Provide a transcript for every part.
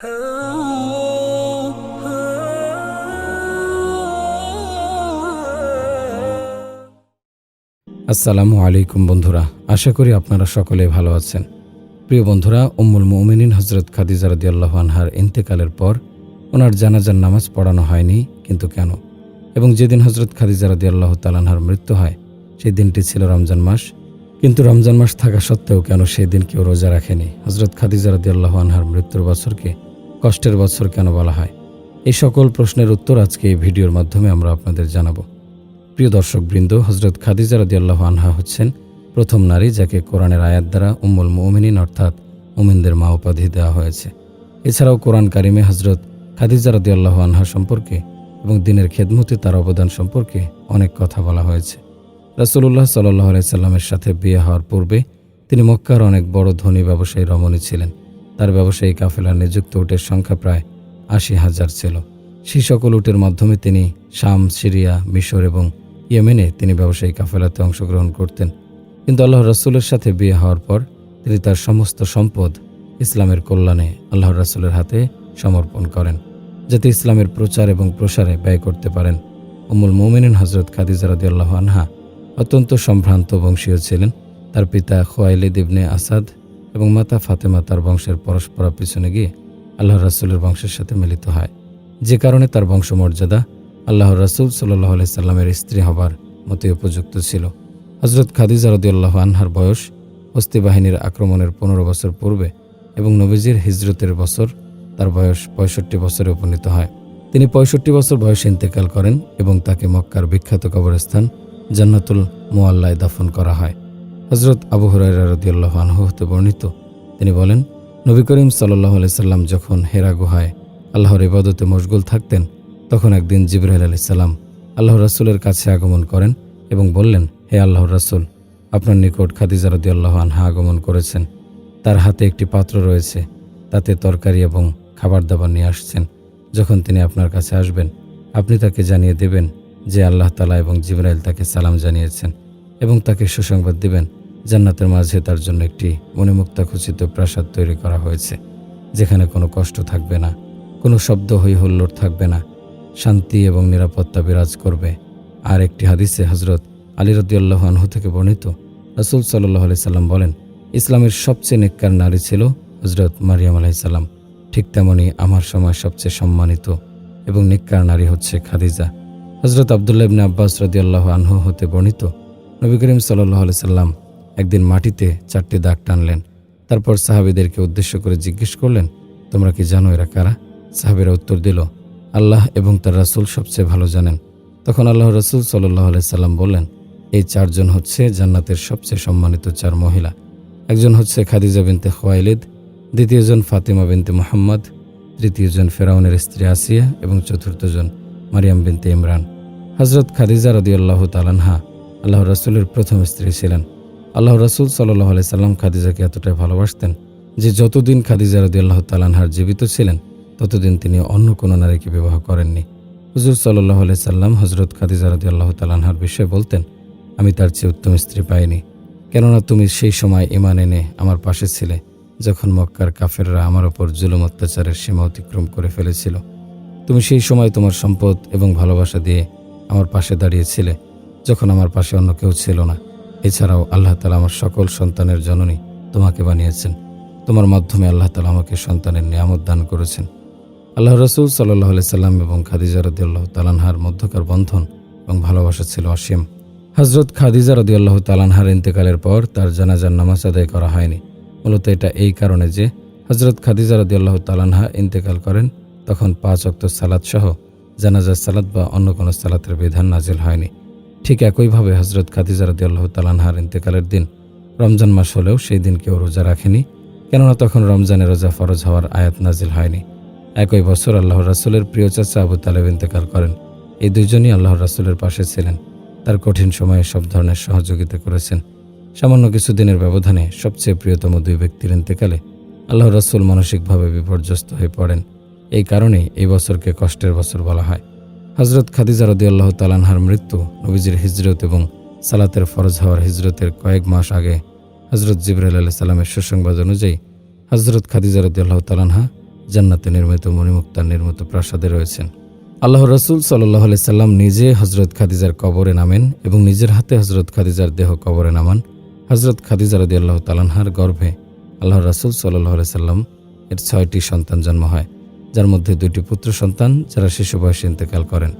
আসসালামু আলাইকুম বন্ধুরা, আশা করি আপনারা সকলে ভালো আছেন। প্রিয় বন্ধুরা, উম্মুল মুমিনিন হজরত খাদিজা রাদিয়াল্লাহু আনহার ইন্তেকালের পর ওনার জানাজার নামাজ পড়ানো হয়নি, কিন্তু কেন? এবং যেদিন হজরত খাদিজা রাদিয়াল্লাহু তালানহার মৃত্যু হয়, সেই দিনটি ছিল রমজান মাস। কিন্তু রমজান মাস থাকা সত্ত্বেও কেন সেই দিন কেউ রোজা রাখেনি? হজরত খাদিজা রাদিয়াল্লাহু আনহার মৃত্যুর বছরকে কষ্টের বছর কেন বলা হয়? এই সকল প্রশ্নের উত্তর আজকে এই ভিডিওর মাধ্যমে আমরা আপনাদের জানাব। প্রিয় দর্শক দর্শকবৃন্দ হজরত খাদিজা রাদিয়াল্লাহু আনহা হচ্ছেন প্রথম নারী যাকে কোরআনের আয়াত দ্বারা উম্মুল মুমিনিন অর্থাৎ মুমিনদের মা উপাধি দেওয়া হয়েছে। এছাড়াও কোরআন কারিমে হজরত খাদিজা রাদিয়াল্লাহু আনহা সম্পর্কে এবং দিনের খেদমতে তার অবদান সম্পর্কে অনেক কথা বলা হয়েছে। রাসূলুল্লাহ সাল্লাহ সাল্লামের সাথে বিয়ে হওয়ার পূর্বে তিনি মক্কার অনেক বড় ধনী ব্যবসায়ী রমণী ছিলেন। তার ব্যবসায়ী কাফেলার নিযুক্ত উটের সংখ্যা প্রায় আশি হাজার ছিল। সেই সকল উটের মাধ্যমে তিনি শাম, সিরিয়া, মিশর এবং ইয়েমেনে তিনি ব্যবসায়ী কাফেলাতে অংশগ্রহণ করতেন। কিন্তু আল্লাহ রাসূলের সাথে বিয়ে হওয়ার পর তিনি তার সমস্ত সম্পদ ইসলামের কল্যাণে আল্লাহ রাসূলের হাতে সমর্পণ করেন, যাতে ইসলামের প্রচার এবং প্রসারে ব্যয় করতে পারেন। উমুল মোমিনিন হজরত খাদিজা রাদিয়াল্লাহু আনহা অত্যন্ত সম্ভ্রান্ত বংশীয় ছিলেন। তার পিতা খোয়াইলিদ ইবনে আসাদ এবং মাতা ফাতেমা তার বংশের পরস্পরা পিছনে গিয়ে আল্লাহ রাসূলের বংশের সাথে মিলিত হয়। যে কারণে তার বংশমর্যাদা আল্লাহ রাসুল সাল্লাহ সাল্লামের স্ত্রী হবার মতোই উপযুক্ত ছিল। হজরত খাদিজা রদিউল্লাহ আনহার বয়স হস্তি বাহিনীর আক্রমণের পনেরো বছর পূর্বে এবং নবীজির হিজরতের বছর তার বয়স পঁয়ষট্টি বছরে উপনীত হয়। তিনি পঁয়ষট্টি বছর বয়সে ইন্তেকাল করেন এবং তাকে মক্কার বিখ্যাত কবরস্থান জান্নাতুল মোয়াল্লায় দাফন করা হয়। হজরত আবু হুরাইরা রদিউল্লাহ আনহু হতে বর্ণিত। তিনি বলেন, নবী করিম সাল্লাহ সাল্লাম যখন হেরা গুহায় আল্লাহর ইবাদতে মশগুল থাকতেন, তখন একদিন জিব্রাহিল আলি সাল্লাম আল্লাহ রাসুলের কাছে আগমন করেন এবং বললেন, হে আল্লাহ রাসুল, আপনার নিকট খাদিজা রদি আল্লাহ আনহা আগমন করেছেন। তার হাতে একটি পাত্র রয়েছে, তাতে তরকারি এবং খাবার দাবার নিয়ে আসছেন। যখন তিনি আপনার কাছে আসবেন, আপনি তাকে জানিয়ে দেবেন যে আল্লাহ তালা এবং জিব্রাইল তাকে সালাম জানিয়েছেন এবং তাকে সুসংবাদ দিবেন। জান্নাতের মাঝে তার জন্য একটি মণিমুক্তা খচিত প্রাসাদ তৈরি করা হয়েছে, যেখানে কোনো কষ্ট থাকবে না, কোনো শব্দ হই হুল্লোড় থাকবে না, শান্তি এবং নিরাপত্তা বিরাজ করবে। আর একটি হাদিসে হজরত আলী রদিয়াল্লাহ আনহু থেকে বর্ণিত, রসুল সাল্লাহ আলি সাল্লাম বলেন, ইসলামের সবচেয়ে নেককার নারী ছিল হজরত মারিয়াম আলাইসাল্লাম ঠিক তেমনি আমার সময় সবচেয়ে সম্মানিত এবং নিকার নারী হচ্ছে খাদিজা। হজরত আবদুল্লাহ ইবনে আব্বাস রদিয়াল্লাহ আনহু হতে বর্ণিত, নবী করিম সাল্লাহ সাল্লাম একদিন মাটিতে চারটি দাগ টানলেন। তারপর সাহাবিদেরকে উদ্দেশ্য করে জিজ্ঞেস করলেন, তোমরা কি জানো এরা কারা? সাহাবিরা উত্তর দিল, আল্লাহ এবং তার রাসুল সবচেয়ে ভালো জানেন। তখন আল্লাহ রসুল সাল্লাহ সাল্লাম বললেন, এই চারজন হচ্ছে জান্নাতের সবচেয়ে সম্মানিত চার মহিলা। একজন হচ্ছে খাদিজা বিনতে খোয়াইলিদ দ্বিতীয়জন ফাতিমা বিনতে মোহাম্মদ তৃতীয়জন ফেরাউনের স্ত্রী আসিয়া এবং চতুর্থজন মারিয়াম বিনতে ইমরান। হজরত খাদিজা রদিয়াল্লাহ তালানহা আল্লাহ রসুলের প্রথম স্ত্রী ছিলেন। আল্লাহ রসুল সাল্লাহ সাল্লাম খাদিজাকে এতটাই ভালোবাসতেন যে যতদিন খাদিজা রদি আল্লাহ তালানহার জীবিত ছিলেন, ততদিন তিনি অন্য কোনো নারীকে বিবাহ করেননি। হুজুর সাল্লাহ সাল্লাম হজরত খাদিজা রদি আল্লাহ তালানহার বিষয়ে বলতেন, আমি তার চেয়ে উত্তম স্ত্রী পাইনি। কেননা তুমি সেই সময় ইমান এনে আমার পাশে ছিলে, যখন মক্কার কাফেররা আমার ওপর জুলুম অত্যাচারের সীমা অতিক্রম করে ফেলেছিল। তুমি সেই সময় তোমার সম্পদ এবং ভালোবাসা দিয়ে আমার পাশে দাঁড়িয়েছিলে যখন আমার পাশে অন্য কেউ ছিল না। এছাড়াও আল্লাহ তালা আমার সকল সন্তানের জননী তোমাকে বানিয়েছেন। তোমার মাধ্যমে আল্লাহ তালা আমাকে সন্তানের নিয়ামত দান করেছেন। আল্লাহ রসুল সাল্লাহ সাল্লাম এবং খাদিজা রদিয়াল্লাহ তালানহার মধ্যকার বন্ধন এবং ভালোবাসা ছিল অসীম। হজরত খাদিজা রদিয়াল্লাহ তালানহার ইন্তেকালের পর তার জানাজার নামাজ আদায় করা হয়নি। মূলত এটা এই কারণে যে হজরত খাদিজা রদিয়াল্লাহ তালানহা ইন্তেকাল করেন, তখন পাঁচ অক্ত সালাদ সহ জানাজার সালাদ বা অন্য কোনো সালাতের বিধান নাজিল হয়নি। ঠিক একইভাবে হজরত খাদিজা আল্লাহ তালানহার ইন্তেকালের দিন, রমজান মাস হলেও সেই দিন কেউ রোজা রাখেনি। কেননা তখন রমজানে রোজা ফরজ হওয়ার আয়াত নাজিল হয়নি। একই বছর আল্লাহ রাসুলের প্রিয় চাচা আবু তালেব ইন্তেকাল করেন। এই দুজনই আল্লাহ রাসুলের পাশে ছিলেন। তার কঠিন সময়ে সব ধরনের সহযোগিতা করেছেন। সামান্য কিছুদিনের ব্যবধানে সবচেয়ে প্রিয়তম দুই ব্যক্তির ইন্তেকালে আল্লাহ রাসুল মানসিকভাবে বিপর্যস্ত হয়ে পড়েন। এই কারণেই এই বছরকে কষ্টের বছর বলা হয়। হজরত খাদিজা আল্লাহ তালানহার মৃত্যু নবীজির হিজরত এবং সালাতের ফরজ হওয়ার হিজরতের কয়েক মাস আগে হজরত জিবরাল আলাহ সাল্লামের সুসংবাদ অনুযায়ী হজরত খাদিজা আল্লাহ তালানহা জান্নাতে নির্মিত মণিমুক্তার নির্মিত প্রাসাদে রয়েছেন। আল্লাহ রসুল সাল্লাহ সাল্লাম নিজে হজরত খাদিজার কবরে নামেন এবং নিজের হাতে হজরত খাদিজার দেহ কবরে নামান। হজরত খাদিজা রদি আল্লাহ তালানহার গর্ভে আল্লাহ রসুল সাল্লাহ সাল্লাম এর ছয়টি সন্তান জন্ম হয়। যার মধ্যে দুটি পুত্র সন্তান, যারা শিশু বয়সে ইন্তেকাল করেন,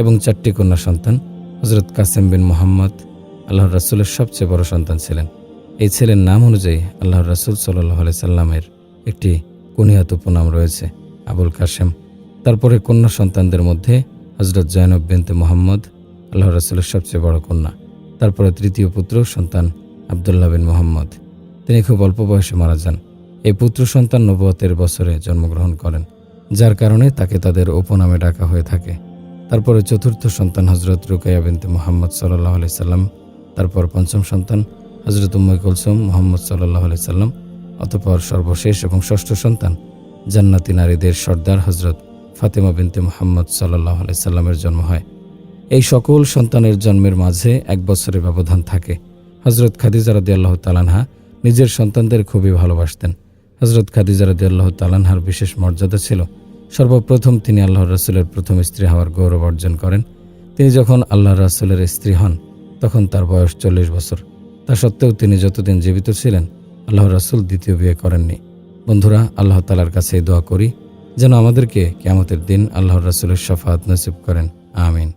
এবং চারটি কন্যা সন্তান হজরত কাসেম বিন মোহাম্মদ আল্লাহ রাসুলের সবচেয়ে বড় সন্তান ছিলেন। এই ছেলের নাম অনুযায়ী আল্লাহ রাসুল সাল্লাহ সাল্লামের একটি কুনিয়াত উপনাম রয়েছে, আবুল কাসেম। তারপরে কন্যা সন্তানদের মধ্যে হজরত জয়নব বিনতে মোহাম্মদ আল্লাহ রাসুলের সবচেয়ে বড় কন্যা। তারপরে তৃতীয় পুত্র সন্তান আবদুল্লাহ বিন মোহাম্মদ। তিনি খুব অল্প বয়সে মারা যান। এই পুত্র সন্তান নবতের বছরে জন্মগ্রহণ করেন। যার কারণে তাকে তাদের উপনামে ডাকা হয়ে থাকে। তারপরে চতুর্থ সন্তান হজরত রুকাইয়া বিনতে মোহাম্মদ সাল্লাহ আলি সাল্লাম, তারপর পঞ্চম সন্তান হজরত উম্মই কুলসুম মোহাম্মদ সাল্লাহ আলি সাল্লাম, অতপর সর্বশেষ এবং ষষ্ঠ সন্তান জান্নাতি নারীদের সর্দার হজরত ফাতেমা বিনতে মোহাম্মদ সাল্লাহ আলি সাল্লামের জন্ম হয়। এই সকল সন্তানের জন্মের মাঝে এক বছরের ব্যবধান থাকে। হজরত খাদিজা আল্লাহ তালানহা নিজের সন্তানদের খুবই ভালোবাসতেন। হজরত খাদিজা রদি আল্লাহ তালানহার বিশেষ মর্যাদা ছিল। সর্বপ্রথম তিনি আল্লাহ রাসুলের প্রথম স্ত্রী হওয়ার গৌরব অর্জন করেন। তিনি যখন আল্লাহ রাসুলের স্ত্রী হন, তখন তার বয়স চল্লিশ বছর। তা সত্ত্বেও তিনি যতদিন জীবিত ছিলেন আল্লাহ রাসুল দ্বিতীয় বিয়ে করেননি। বন্ধুরা, আল্লাহ তালার কাছে দোয়া করি, যেন আমাদেরকে কেমতের দিন আল্লাহ রাসুলের শফাত নসিব করেন। আমিন।